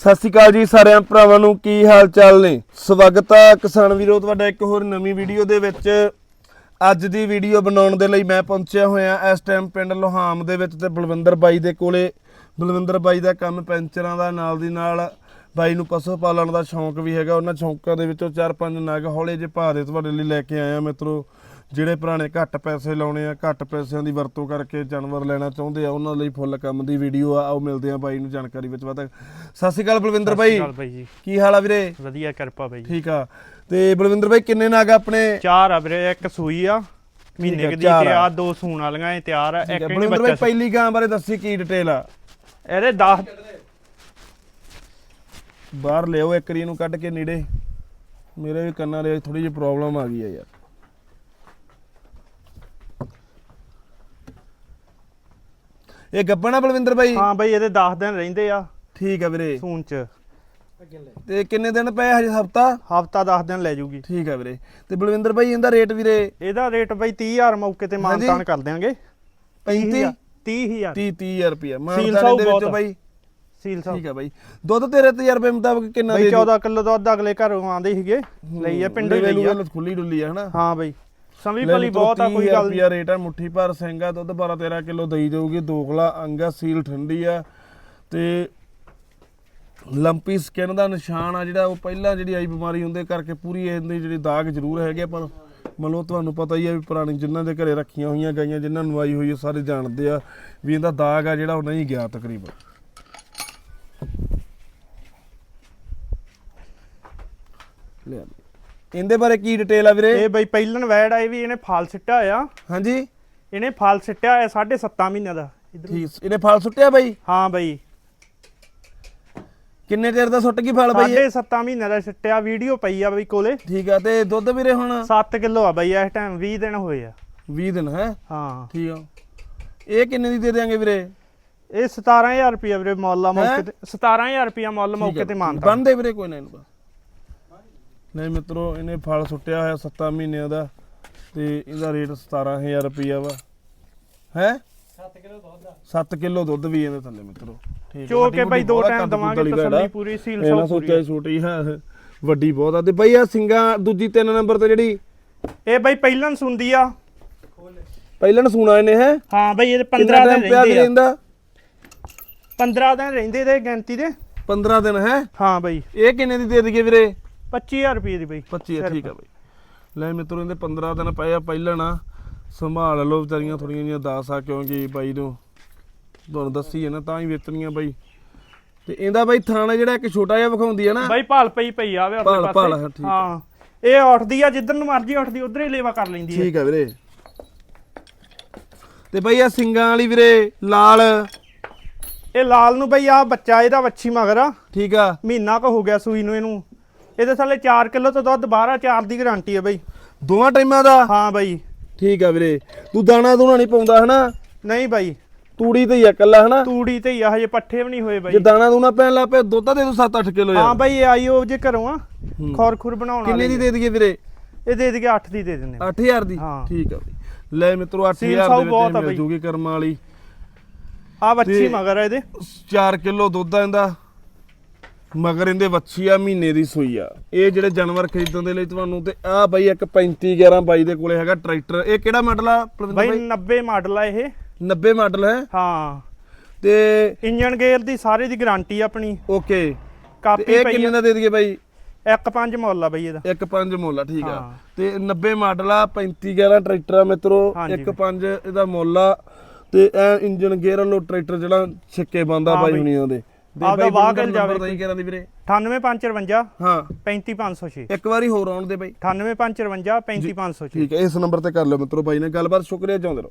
ਸਤਿ ਸ਼੍ਰੀ ਅਕਾਲ ਜੀ ਸਾਰਿਆਂ ਭਰਾਵਾਂ ਨੂੰ, ਕੀ ਹਾਲ ਚਾਲ ਨੇ? ਸਵਾਗਤ ਹੈ ਕਿਸਾਨ ਵੀਰੋ, ਤੁਹਾਡਾ ਇੱਕ ਹੋਰ ਨਵੀਂ ਵੀਡੀਓ ਦੇ ਵਿੱਚ। ਅੱਜ ਦੀ ਵੀਡੀਓ ਬਣਾਉਣ ਦੇ ਲਈ ਮੈਂ ਪਹੁੰਚਿਆ ਹੋਇਆ ਇਸ ਟਾਈਮ ਪਿੰਡ ਲੋਹਾਮ ਦੇ ਵਿੱਚ ਤੇ ਬਲਵਿੰਦਰ ਬਾਈ ਦੇ ਕੋਲੇ। ਬਲਵਿੰਦਰ ਬਾਈ ਦਾ ਕੰਮ ਪੈਂਚਰਾਂ ਦਾ ਨਾਲ ਦੀ ਨਾਲ ਬਾਈ ਨੂੰ ਪਸ਼ੂ ਪਾਲਣ ਦਾ ਸ਼ੌਂਕ ਵੀ ਹੈਗਾ। ਉਹਨਾਂ ਸ਼ੌਂਕਾਂ ਦੇ ਵਿੱਚੋਂ ਚਾਰ ਪੰਜ ਨਗ ਹੌਲੇ ਜਿਹੇ ਭਾਅ ਦੇ ਤੁਹਾਡੇ ਲਈ ਲੈ ਕੇ ਆਇਆ ਮਿੱਤਰੋ। ਜਿਹੜੇ ਪੁਰਾਣੇ ਘੱਟ ਪੈਸੇ ਲਾਉਣੇ ਆ ਘੱਟ ਪੈਸਿਆਂ ਦੀ ਵਰਤੋਂ ਕਰਕੇ ਜਾਨਵਰ ਲੈਣਾ ਚਾਹੁੰਦੇ ਆ ਉਹਨਾਂ ਲਈ ਫੁੱਲ ਕੰਮ ਦੀ ਵੀਡੀਓ ਆ ਆਓ ਮਿਲਦੇ ਆ ਬਾਈ ਨੂੰ ਜਾਣਕਾਰੀ ਵਿੱਚ। ਵੱਧ ਸਤਿ ਸ਼੍ਰੀ ਅਕਾਲ ਬਲਵਿੰਦਰ ਬਾਈ। ਬਾਈ ਜੀ। ਕੀ ਹਾਲ ਆ ਵੀਰੇ? ਵਧੀਆ ਕਿਰਪਾ ਬਾਈ ਠੀਕ ਆ। ਤੇ ਬਲਵਿੰਦਰ ਬਾਈ ਕਿੰਨੇ ਨਾਗ ਆਪਣੇ? ਚਾਰ ਆ ਵੀਰੇ ਇੱਕ ਸੂਈ ਆ ਮਹੀਨੇ ਦੀ ਤੇ ਆ। ਦੋ ਸੂਣ ਵਾਲੀਆਂ ਇਹ ਤਿਆਰ ਆ ਇੱਕ ਇਹਨੇ ਬਲਵਿੰਦਰ ਬਾਈ ਬੱਚਾ ਪਹਿਲੀ ਗਾਂ ਬਾਰੇ ਦੱਸੀ ਕੀ ਡਿਟੇਲ ਆ? ਇਹਦੇ 10 ਬਾਹਰ ਲਿਓ ਇੱਕ ਰੀ ਨੂੰ ਕੱਢ ਕੇ ਨੇੜੇ। ਮੇਰੇ ਵੀ ਕੰਨਾਂ ਦੇ ਥੋੜੀ ਜਿਹੀ ਪ੍ਰੋਬਲਮ ਆ ਗਈ ਆ ਯਾਰ। ਇਹ ਗੱਬਣਾ ਬਲਵਿੰਦਰ ਬਾਈ? ਹਾਂ ਬਾਈ ਇਹਦੇ 10 ਦਿਨ ਰਹਿੰਦੇ ਆ। ਠੀਕ ਆ ਵੀਰੇ। ਸੂਣ ਚ। ਤੇ ਕਿੰਨੇ ਦਿਨ ਪਏ ਹਜੇ ਹਫਤਾ? ਹਫਤਾ 10 ਦਿਨ ਲੈ ਜੂਗੀ। ਠੀਕ ਆ ਵੀਰੇ। ਤੇ ਬਲਵਿੰਦਰ ਬਾਈ ਇਹਦਾ ਰੇਟ ਵੀਰੇ? ਇਹਦਾ ਰੇਟ ਬਾਈ 30000 ਮੌਕੇ ਤੇ ਮਾਨਤਾਨ ਕਰ ਦਿਆਂਗੇ। 35 30000 30 30000 ਰੁਪਿਆ ਸੀਲ ਮਾਨਦਾਰੇ ਸਾਊ ਦੇ ਵਿੱਚੋਂ। ਬਾਈ। ਸੀਲ ਸਾਹਿਬ ਠੀਕ ਆ ਬਾਈ। ਦੁੱਧ ਤੇਰੇ ਤਜਰਬੇ ਮੁਤਾਬਕ ਕਿੰਨਾ ਬਾਈ ਦੇ 14 ਕਿਲੋ ਦੁੱਧ ਅਗਲੇ ਘਰੋਂ ਆਂਦੇ ਸੀਗੇ। ਲਈ ਆ ਪਿੰਡੋਂ ਲਈ ਆ। ਖੁੱਲੀ ਡੁੱਲੀ ਆ ਹਨਾ? ਹਾਂ ਬਾਈ। ਸਮਝ ਲੈ ਭਲੀ ਬਹੁਤ ਆ ਕੋਈ 30,000 ਗੱਲ ਨਹੀਂ। ਰੁਪਿਆ ਰੇਟ ਆ ਮੁੱਠੀ ਭਰ ਸਿੰਘਾ ਦੁੱਧ 12 13 ਕਿਲੋ ਦਈ ਜਾਊਗੀ ਦੋਗਲਾ ਅੰਗਾ ਸੀਲ ਠੰਡੀ ਆ। ਤੇ ਲੰਪੀ ਸਕਿਨ ਦਾ ਨਿਸ਼ਾਨ ਆ ਜਿਹੜਾ ਉਹ ਪਹਿਲਾਂ ਜਿਹੜੀ ਆਈ ਬਿਮਾਰੀ ਹੁੰਦੇ ਕਰਕੇ ਪੂਰੀ ਇਹਦੀ ਜਿਹੜੀ ਦਾਗ ਜ਼ਰੂਰ ਹੈਗੇ ਆ, ਪਰ ਮੰਨ ਲਓ ਤੁਹਾਨੂੰ ਪਤਾ ਹੀ ਆ ਵੀ ਪੁਰਾਣੀ ਜਿਨ੍ਹਾਂ ਦੇ ਘਰੇ ਰੱਖੀਆਂ ਹੋਈਆਂ ਗਾਈਆਂ ਜਿਨ੍ਹਾਂ ਨੂੰ ਆਈ ਹੋਈ ਆ ਸਾਰੇ ਜਾਣਦੇ ਆ ਵੀ ਇਹਦਾ ਦਾਗ ਆ ਜਿਹੜਾ ਉਹ ਨਹੀਂ ਗਿਆ ਤਕਰੀਬਨ। ਲੈ ਇਹਦੇ ਬਾਰੇ ਕੀ ਡਿਟੇਲ ਆ ਵੀਰੇ? ਇਹ ਬਾਈ ਪਹਿਲਨ ਵੈੜ ਆਏ ਵੀ ਇਹਨੇ ਫਾਲ ਸਿੱਟਿਆ ਆ ਹਾਂਜੀ। ਇਹਨੇ ਫਾਲ ਸਿੱਟਿਆ ਆ 7.5 ਮਹੀਨਿਆਂ ਦਾ। ਇੱਧਰ ਠੀਕ ਇਹਨੇ ਫਲ ਸੁੱਟਿਆ ਬਾਈ? ਹਾਂ ਬਾਈ। ਕਿੰਨੇ ਚਿਰ ਦਾ ਸੁੱਟ ਗਈ ਫਲ ਬਾਈ ਇਹ? ਸਾਢੇ 7 ਮਹੀਨੇ ਦਾ ਛਿੱਟਿਆ ਵੀਡੀਓ ਪਈ ਆ ਬਈ ਕੋਲੇ। ਠੀਕ ਆ ਤੇ ਦੁੱਧ ਵੀਰੇ ਹੁਣ? 7 ਕਿਲੋ ਆ ਬਈ ਇਸ ਟਾਈਮ 20 ਦਿਨ ਹੋਏ ਆ। 20 ਦਿਨ ਹੈ? ਹਾਂ। ਠੀਕ ਆ। ਇਹ ਕਿੰਨੇ ਦੀ ਦੇ ਦੇਾਂਗੇ ਵੀਰੇ? ਇਹ 17000 ਰੁਪਏ ਵੀਰੇ ਮੁੱਲ ਆ? ਮੌਕੇ ਤੇ 17000 ਰੁਪਏ ਮੁੱਲ ਮੌਕੇ ਤੇ ਮਾਨਤਾ। ਬੰਦੇ ਵੀਰੇ ਕੋਈ ਨਾ ਇਹਨੂੰ। ਨਹੀਂ ਮਿੱਤਰੋ ਇਹਨੇ ਫਲ ਸੁੱਟਿਆ ਹੋਇਆ 7 ਮਹੀਨਿਆਂ ਦਾ ਤੇ ਇਹਦਾ ਰੇਟ 17000 ਰੁਪਈਆ ਵਾ। ਹੈ? 7 ਕਿਲੋ ਦੁੱਧ 7 ਕਿਲੋ ਦੁੱਧ ਵੀ ਇਹਦੇ ਥੱਲੇ ਮਿੱਤਰੋ। ਠੀਕ ਚੋ ਕੇ ਬਾਈ ਦੋ ਟਾਈਮ ਦਵਾਂਗੇ। ਤਸੱਲੀ ਪੂਰੀ ਸੀਲ ਸੌ ਸੋਚਿਆ ਪੂਰੀ। ਛੋਟੀ ਹੈ ਵੱਡੀ ਬਹੁਤ ਆ। ਤੇ ਬਈ ਆ ਸਿੰਗਾ ਦੂਜੀ ਤਿੰਨ ਨੰਬਰ ਤੇ ਜਿਹੜੀ ਇਹ ਬਈ ਪਹਿਲਾਂ ਸੁਣਦੀ ਆ। ਪਹਿਲਾਂ ਸੁਣਾ ਇਹਨੇ ਹੈ? ਹਾਂ ਬਈ ਇਹ 15 ਕਿੰਨਾ ਦਿਨ ਰਹਿੰਦੇ ਆ। ਇਹਦਾ 15 ਦਿਨ ਰਹਿੰਦੇ ਦੇ ਗਿਣਤੀ ਦੇ। 15 ਦਿਨ ਹੈ? ਹਾਂ ਬਈ। ਇਹ ਕਿੰਨੇ ਦੀ ਦੇ ਦਈਏ ਵੀਰੇ? 25000 ਰੁਪਏ ਦੀ ਬਈ 25 ਆ, ਠੀਕ ਆ ਬਈ। ਲੈ ਮਿੱਤਰੋ ਇਹਦੇ 15 ਦਿਨ ਪਏ ਆ ਪਹਿਲਾਂ ਨਾ ਸੰਭਾਲ ਲਓ ਵਿਚਾਰੀਆਂ ਥੋੜੀਆਂ ਜਿਹੀਆਂ ਦਾਸ ਆ ਕਿਉਂਕਿ ਬਾਈ ਨੂੰ ਤੁਹਾਨੂੰ ਦੱਸੀ ਹੈ ਨਾ ਤਾਂ ਹੀ ਵੇਚਣੀਆਂ ਬਾਈ। ਤੇ ਇਹਦਾ ਬਾਈ ਥਾਣਾ ਜਿਹੜਾ ਇੱਕ ਛੋਟਾ ਜਿਹਾ ਵਿਖਾਉਂਦੀ ਹੈ ਨਾ। ਬਈ ਭਾਲ ਪਈ ਪਈ ਆਵੇ ਆਪਣੇ ਪਾਸੇ। ਹਾਂ, ਇਹ ਉੱਠਦੀ ਆ ਜਿੱਧਰ ਨੂੰ ਮਰਜ਼ੀ ਉੱਠਦੀ ਉਧਰ ਹੀ ਲੇਵਾ ਕਰ ਲੈਂਦੀ ਹੈ ਠੀਕ ਆ ਵੀਰੇ। ਤੇ ਬਾਈ ਆ ਸਿੰਗਾਂ ਵਾਲੀ ਵੀਰੇ ਲਾਲ। ਇਹ ਲਾਲ ਨੂੰ ਬਈ ਆ ਬੱਚਾ ਇਹਦਾ ਵੱਛੀ ਮਗਰ ਆ। ਠੀਕ ਆ। ਮਹੀਨਾ ਕੁ ਹੋ ਗਿਆ ਸੂਈ ਨੂੰ ਇਹਨੂੰ। ਇਹਦੇ ਥੱਲੇ 4 ਕਿਲੋ ਤੋਂ ਦੁੱਧ 12 4 ਦੀ ਗਾਰੰਟੀ ਹੈ ਬਈ। ਦੋਵਾਂ ਟਾਈਮਾਂ ਦਾ? ਹਾਂ ਬਈ। ਠੀਕ ਆ ਵੀਰੇ। ਤੂੰ ਦਾਣਾ ਦੂਣਾ ਨਹੀਂ ਪਾਉਂਦਾ ਹਨਾ? ਨਹੀਂ ਬਈ। ਤੂੜੀ ਤੇ ਹੀ ਆ ਕੱਲਾ ਹਨਾ? ਤੂੜੀ ਤੇ ਹੀ ਆ ਹਜੇ ਪੱਠੇ ਵੀ ਨਹੀਂ ਹੋਏ ਜੇ ਬਈ ਦਾਣਾ ਦੂਣਾ ਪੈਣ ਲੱਗ ਪਿਆ ਦੁੱਧ ਤਾਂ ਦੇ ਦੂ 7-8 ਕਿਲੋ ਹਾਂ ਬਈ ਇਹ ਆਈ ਉਹ ਜੇ ਘਰੋਂ ਆ ਖੌਰ ਖੁਰ ਬਣਾਉਣ ਕਿੰਨੇ ਦੀ ਦੇ ਦਈਏ ਵੀਰੇ? ਇਹ ਦੇ ਦੇਗੇ 8 ਦੀ ਦੇ ਦਿੰਦੇ 8000 ਦੀ? ਹਾਂ। ਠੀਕ ਆ ਬਈ। ਲੈ ਮਿੱਤਰੋ ਸੀਲ 8000 ਸਾਊ ਦੇ ਵਿੱਚ ਮਿਲ। ਜੂਗੀ ਕਰਮਾਂ ਵਾਲੀ। ਆ ਤੇ- ਮਗਰ ਆ ਇਹਦੇ। 4 ਕਿਲੋ ਦੁੱਧ ਆ ਇਹਦਾ। ਮਗਰ ਇਹਦੇ ਵੱਛੀ ਆ ਮਹੀਨੇ ਦੀ ਸੂਈ ਆ। ਇਹ ਜਿਹੜੇ ਜਾਨਵਰ ਖਰੀਦਣ ਦੇ ਲਈ ਤੁਹਾਨੂੰ ਤੇ ਆ ਬਾਈ ਇੱਕ 35 11 ਬਾਈ ਦੇ ਕੋਲੇ ਹੈਗਾ ਟਰੈਕਟਰ। ਇਹ ਕਿਹੜਾ ਮਾਡਲ ਆ ਪ੍ਰਵਿੰਦਰ ਬਈ ਬਾਈ? 90 ਮਾਡਲ ਆ ਇਹ। 90 ਮਾਡਲ ਹੈ? ਹਾਂ। ਤੇ ਇੰਜਨ ਗੇਅਰ ਦੀ ਸਾਰੇ ਦੀ ਗਾਰੰਟੀ ਆਪਣੀ। ਓਕੇ। ਕਾਪੀ ਇਹ ਕਿੰਨੇ ਦਾ ਦੇ ਦਈਏ ਬਾਈ? ਇੱਕ ਪੰਜ ਮੁੱਲ ਆ ਬਈ ਇਹਦਾ। ਇੱਕ ਪੰਜ ਮੁੱਲ ਆ ਠੀਕ ਆ। ਤੇ 90 ਮਾਡਲ ਆ 35 11 ਟਰੈਕਟਰ ਆ ਮਿੱਤਰੋ। ਹਾਂਜੀ। ਇੱਕ ਪੰਜ ਇਹਦਾ ਮੁੱਲ ਆ। ਤੇ ਇਹ ਇੰਜਨ ਗੇਅਰ ਵਾਲੋ ਟਰੈਕਟਰ ਜਿਹੜਾ ਛੱਕੇ ਬੰਦਾ ਬਾਈ ਬਈ। ਹੁਣੀਆਂ ਦੇ ਦੇ। ਆਪਦਾ ਵਾਹ ਕੇ ਜਾਵੇ ਤਾਂ ਹੀ ਕਰਾਂ ਦੀ ਵੀਰੇ। 98552 ਹਾਂ। 35506 ਇੱਕ ਵਾਰੀ ਹੋਰ ਆਉਣ ਦੇ ਬਾਈ। 98552 35506 ਠੀਕ ਹੈ ਇਸ ਨੰਬਰ ਤੇ ਕਰ ਲਿਓ ਮਿੱਤਰੋ ਬਾਈ ਨੇ ਗੱਲਬਾਤ ਸ਼ੁਕਰੀਆ ਚਾਹੁੰਦੇ ਰਹੋ।